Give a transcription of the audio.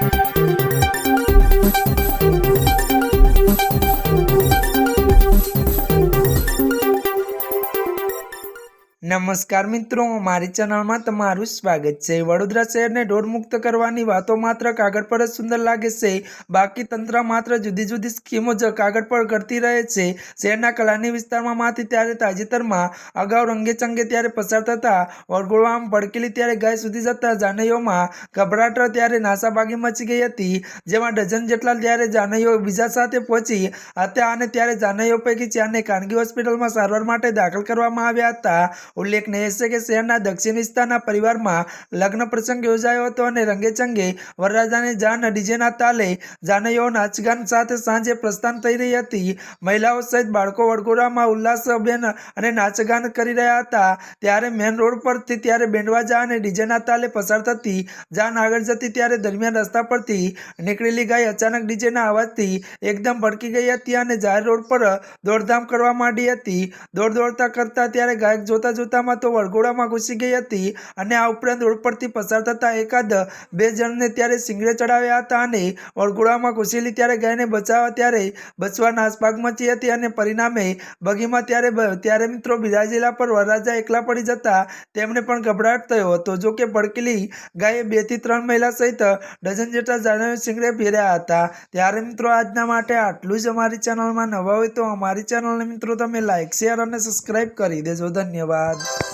Thank you. નમસ્કાર મિત્રો, મારી ચેનલમાં તમારું સ્વાગત છે. વડોદરા શહેરને ઢોરમુક્ત કરવાની વાતો માત્ર કાગળ પર જ સુંદર લાગે છે. બાકી તંત્ર માત્ર જુદી જુદી સ્કીમો જ કાગળ પર કરતી રહે છે. શહેરના કલાની વિસ્તારમાં માંથી ત્યારે તાજેતરમાં અગાઉ રંગેચંગે ત્યારે પસાર થતા વરઘોડામાં ભડકેલી ત્યારે ગાય સુધી જતા જાનૈયોમાં ગભરાટ ત્યારે નાસાબાગી મચી ગઈ હતી. જેમાં ડઝન જેટલા ત્યારે જાનૈયો બીજા સાથે પહોંચી હતા અને ત્યારે જાનૈયો પૈકી ચારને ખાનગી હોસ્પિટલમાં સારવાર માટે દાખલ કરવામાં આવ્યા હતા. ઉલ્લેખનીય છે કે શહેરના દક્ષિણ વિસ્તારના પરિવારમાં લગ્ન પ્રસંગ યોજાયો હતો અને રંગેચંગે વરરાજાની જાન ડીજેના તાલે જાનૈયો નાચગાન સાથે સાંજે પ્રસ્થાન થઈ રહી હતી. મહિલાઓ સહિત બાળકો વડગોરામાં ઉલ્લાસબેન અને નાચગાન કરી રહ્યા હતા. ત્યારે મેન રોડ પરથી ત્યારે બેન્ડવાજા અને ડીજેના તાલે પસાર થતી જાન આગળ જતી ત્યારે દરમિયાન રસ્તા પરથી નીકળેલી ગાય અચાનક ડીજેના અવાજથી એકદમ ભડકી ગઈ હતી અને જાહેર રોડ પર દોડધામ કરવા માંડી હતી. દોડ દોડતા કરતા ત્યારે ગાયક જોતા જોતામાં તો વરઘોડામાં ઘૂસી ગઈ હતી અને આ ઉપરાંત રોડ પરથી પસાર થતા એકાદ બે જણને ત્યારે સિંગરે ચડાવ્યા હતા અને વરઘોડામાં ઘૂસેલી ત્યારે ગાયને બચાવવા ત્યારે બચવા નાસભાગ મચી હતી અને પરિણામે બગીમાં ત્યારે ત્યારે મિત્રો બિરાજેલા પર વરરાજા એકલા પડી જતા તેમને પણ ગભરાટ થયો હતો. જો કે ભડકેલી ગાયે બેથી ત્રણ મહિલા સહિત ડઝન જેટલા જાનવીઓ સિંગરે ફેર્યા હતા. ત્યારે મિત્રો આજના માટે આટલું જ અમારી ચેનલમાં નવા હોય તો અમારી ચેનલને મિત્રો તમે લાઈક, શેર અને સબસ્ક્રાઈબ કરી દેજો. ધન્યવાદ. God.